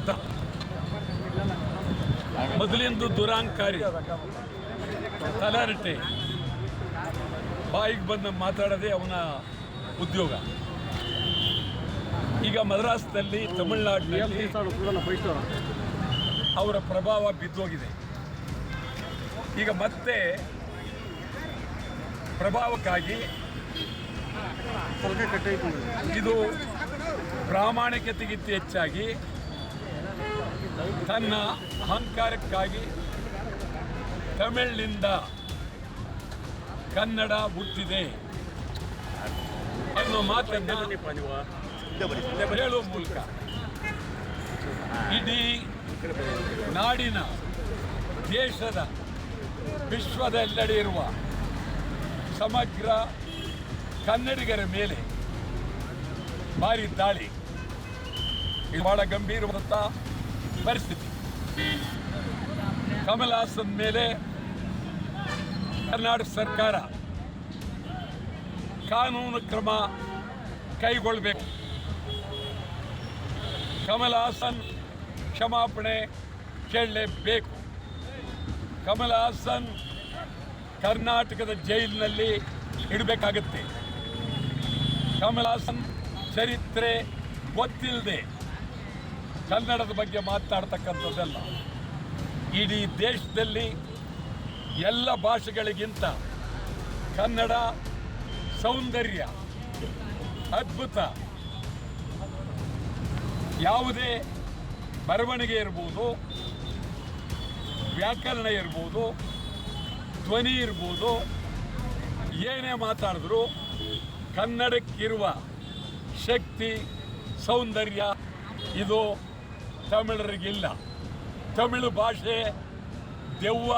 ನಟ ಮೊದಲಿಂದು ದುರಾಂಕಾರಿ, ತಲಾರಟೆ. ಬಾಯಿಗೆ ಬಂದು ಮಾತಾಡೋದೇ ಅವನ ಉದ್ಯೋಗ. ಈಗ ಮದ್ರಾಸ್ನಲ್ಲಿ, ತಮಿಳುನಾಡಿನಲ್ಲಿ ಅವರ ಪ್ರಭಾವ ಬಿದ್ದೋಗಿದೆ. ಈಗ ಮತ್ತೆ ಪ್ರಭಾವಕ್ಕಾಗಿ ಇದು ಪ್ರಾಮಾಣಿಕತೆಗಿಂತ ಹೆಚ್ಚಾಗಿ ತನ್ನ ಅಹಂಕಾರಕ್ಕಾಗಿ ತಮಿಳಿನಿಂದ ಕನ್ನಡ ಹುಟ್ಟಿದೆ. ಅನ್ನೋ ಮಾತನ್ನು ಹೇಳುವ ಮೂಲಕ ಇಡೀ ನಾಡಿನ ದೇಶದ ವಿಶ್ವದೆಲ್ಲೆಡೆ ಇರುವ ಸಮಗ್ರ ಕನ್ನಡಿಗರ ಮೇಲೆ ಭಾರಿ ದಾಳಿ. ಇದು ಬಹಳ ಗಂಭೀರವಾದಂಥ ಪರಿಸ್ಥಿತಿ. ಕಮಲ್ ಹಾಸನ್ ಮೇಲೆ ಕರ್ನಾಟಕ ಸರ್ಕಾರ ಕಾನೂನು ಕ್ರಮ ಕೈಗೊಳ್ಳಬೇಕು. ಕಮಲ್ ಹಾಸನ್ ಕ್ಷಮಾಪಣೆ ಕೇಳಲೇಬೇಕು. ಕಮಲ್ ಹಾಸನ್ ಕರ್ನಾಟಕದ ಜೈಲಿನಲ್ಲಿ ಇಡಬೇಕಾಗತ್ತೆ. ಕಮಲ್ ಹಾಸನ್ ಚರಿತ್ರೆ ಗೊತ್ತಿಲ್ಲದೆ ಕನ್ನಡದ ಬಗ್ಗೆ ಮಾತಾಡ್ತಕ್ಕಂಥದ್ದಲ್ಲ. ಇಡೀ ದೇಶದಲ್ಲಿ ಎಲ್ಲ ಭಾಷೆಗಳಿಗಿಂತ ಕನ್ನಡ ಸೌಂದರ್ಯ, ಅದ್ಭುತ. ಯಾವುದೇ ಬರವಣಿಗೆ ಇರ್ಬೋದು, ವ್ಯಾಕರಣ ಇರ್ಬೋದು, ಧ್ವನಿ ಇರ್ಬೋದು, ಏನೇ ಮಾತಾಡಿದ್ರು ಕನ್ನಡಕ್ಕಿರುವ ಶಕ್ತಿ, ಸೌಂದರ್ಯ, ಇದು ತಮಿಳರಿಗಿಲ್ಲ ತಮಿಳು ಭಾಷೆ ದೆವ್ವ,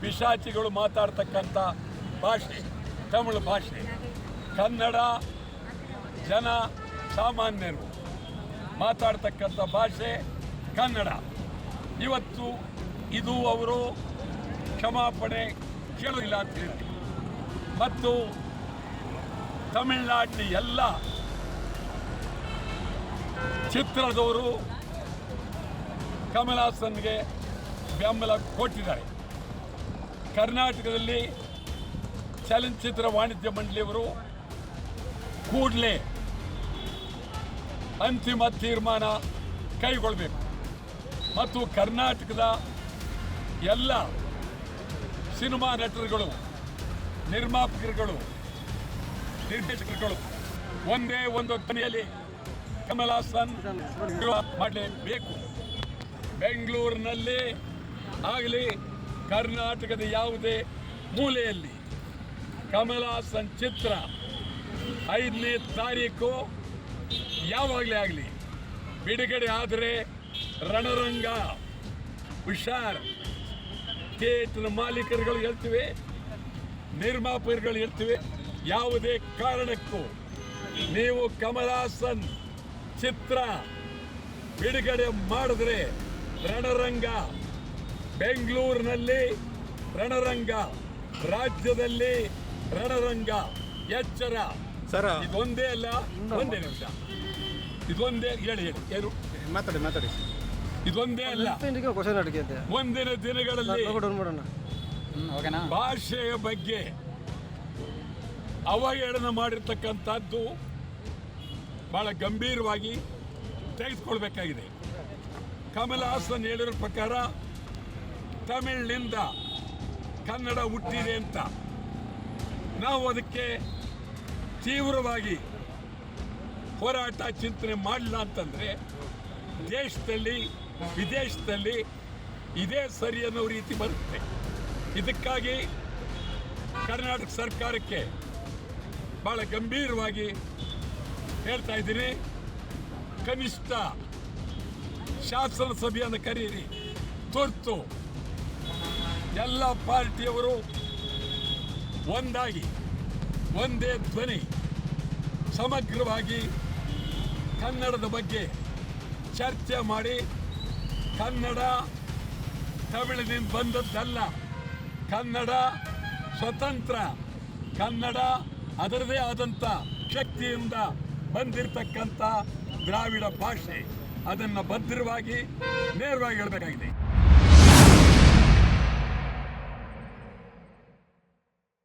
ಪಿಶಾಚಿಗಳು ಮಾತಾಡ್ತಕ್ಕಂಥ ಭಾಷೆ, ತಮಿಳು ಭಾಷೆ. ಕನ್ನಡ ಜನ ಸಾಮಾನ್ಯರು ಮಾತಾಡ್ತಕ್ಕಂಥ ಭಾಷೆ ಕನ್ನಡ. ಇವತ್ತು ಇದು ಅವರು ಕ್ಷಮಾಪಣೆ ಕೇಳೋದಿಲ್ಲ ಅಂತ ಹೇಳಿ ಮತ್ತು ತಮಿಳುನಾಡಿನ ಎಲ್ಲ ಚಿತ್ರದವರು ಕಮಲ್ ಹಾಸನ್ಗೆ ಬೆಂಬಲ ಕೊಟ್ಟಿದ್ದಾರೆ. ಕರ್ನಾಟಕದಲ್ಲಿ ಚಲನಚಿತ್ರ ವಾಣಿಜ್ಯ ಮಂಡಳಿಯವರು ಕೂಡಲೇ ಅಂತಿಮ ತೀರ್ಮಾನ ಕೈಗೊಳ್ಳಬೇಕು ಮತ್ತು ಕರ್ನಾಟಕದ ಎಲ್ಲ ಸಿನಿಮಾ ನಟರುಗಳು, ನಿರ್ಮಾಪಕರುಗಳು, ನಿರ್ದೇಶಕರುಗಳು ಒಂದೇ ಒಂದು ಧ್ವನಿಯಲ್ಲಿ ಕಮಲ್ ಹಾಸನ್ ಮಾಡಲೇಬೇಕು. ಬೆಂಗಳೂರಿನಲ್ಲಿ ಆಗಲಿ, ಕರ್ನಾಟಕದ ಯಾವುದೇ ಮೂಲೆಯಲ್ಲಿ ಕಮಲ ಚಿತ್ರ ಐದನೇ ತಾರೀಕು ಯಾವಾಗಲೇ ಆಗಲಿ, ಬಿಡುಗಡೆ ಆದರೆ ರಣರಂಗ, ಹುಷಾರ್, ಥಿಯೇಟರ್ ಮಾಲೀಕರುಗಳು ಹೇಳ್ತಿವೆ, ನಿರ್ಮಾಪಕರುಗಳು ಹೇಳ್ತಿವೆ, ಯಾವುದೇ ಕಾರಣಕ್ಕೂ ನೀವು ಕಮಲ್ ಹಾಸನ್ ಚಿತ್ರ ಬಿಡುಗಡೆ ಮಾಡಿದ್ರೆ ರಣರಂಗ. ಬೆಂಗಳೂರಿನಲ್ಲಿ ರಣರಂಗ. ರಾಜ್ಯದಲ್ಲಿ ರಣರಂಗ. ಎಚ್ಚರ. ಸರ. ಇದೊಂದೇ ಅಲ್ಲ ಒಂದೇ ನಿಮಿಷ. ಇದೊಂದೇ ಹೇಳಿ ಹೇಳಿ. ಏನು ಮಾತಾಡಿ ಮಾತಾಡಿ. ಇದೊಂದೇ ಅಲ್ಲ. ಒಂದಿನ ದಿನಗಳಲ್ಲಿ ಭಾಷೆಯ ಬಗ್ಗೆ ಅವಹೇಳನ ಮಾಡಿರ್ತಕ್ಕಂಥದ್ದು ಬಹಳ ಗಂಭೀರವಾಗಿ ತೆಗೆದುಕೊಳ್ಬೇಕಾಗಿದೆ. ಕಮಲ್ ಹಾಸನ್ ಹೇಳಿರೋ ಪ್ರಕಾರ ತಮಿಳಿನಿಂದ ಕನ್ನಡ ಹುಟ್ಟಿದೆ ಅಂತ. ನಾವು ಅದಕ್ಕೆ ತೀವ್ರವಾಗಿ ಹೋರಾಟ ಚಿಂತನೆ ಮಾಡಲಿಲ್ಲ ಅಂತಂದರೆ ದೇಶದಲ್ಲಿ, ವಿದೇಶದಲ್ಲಿ ಇದೇ ಸರಿ ಅನ್ನೋ ರೀತಿ ಬರುತ್ತೆ. ಇದಕ್ಕಾಗಿ ಕರ್ನಾಟಕ ಸರ್ಕಾರಕ್ಕೆ ಭಾಳ ಗಂಭೀರವಾಗಿ ಹೇಳ್ತಾ ಇದ್ದೀನಿ. ಕನಿಷ್ಠ ಶಾಸನ ಸಭೆಯನ್ನು ಕರೀರಿ. ತುರ್ತು. ಎಲ್ಲ ಪಾರ್ಟಿಯವರು ಒಂದಾಗಿ, ಒಂದೇ ಧ್ವನಿ ಸಮಗ್ರವಾಗಿ ಕನ್ನಡದ ಬಗ್ಗೆ ಚರ್ಚೆ ಮಾಡಿ, ಕನ್ನಡ ತಮಿಳಿನಿಂದ ಬಂದದ್ದಲ್ಲ. ಕನ್ನಡ ಸ್ವತಂತ್ರ. ಕನ್ನಡ ಅದರದೇ ಆದಂಥ ಶಕ್ತಿಯಿಂದ ಬಂದಿರತಕ್ಕಂಥ ದ್ರಾವಿಡ ಭಾಷೆ. ಅದನ್ನು ಭದ್ರವಾಗಿ ನೇರವಾಗಿ ಹೇಳಬೇಕಾಗಿದೆ.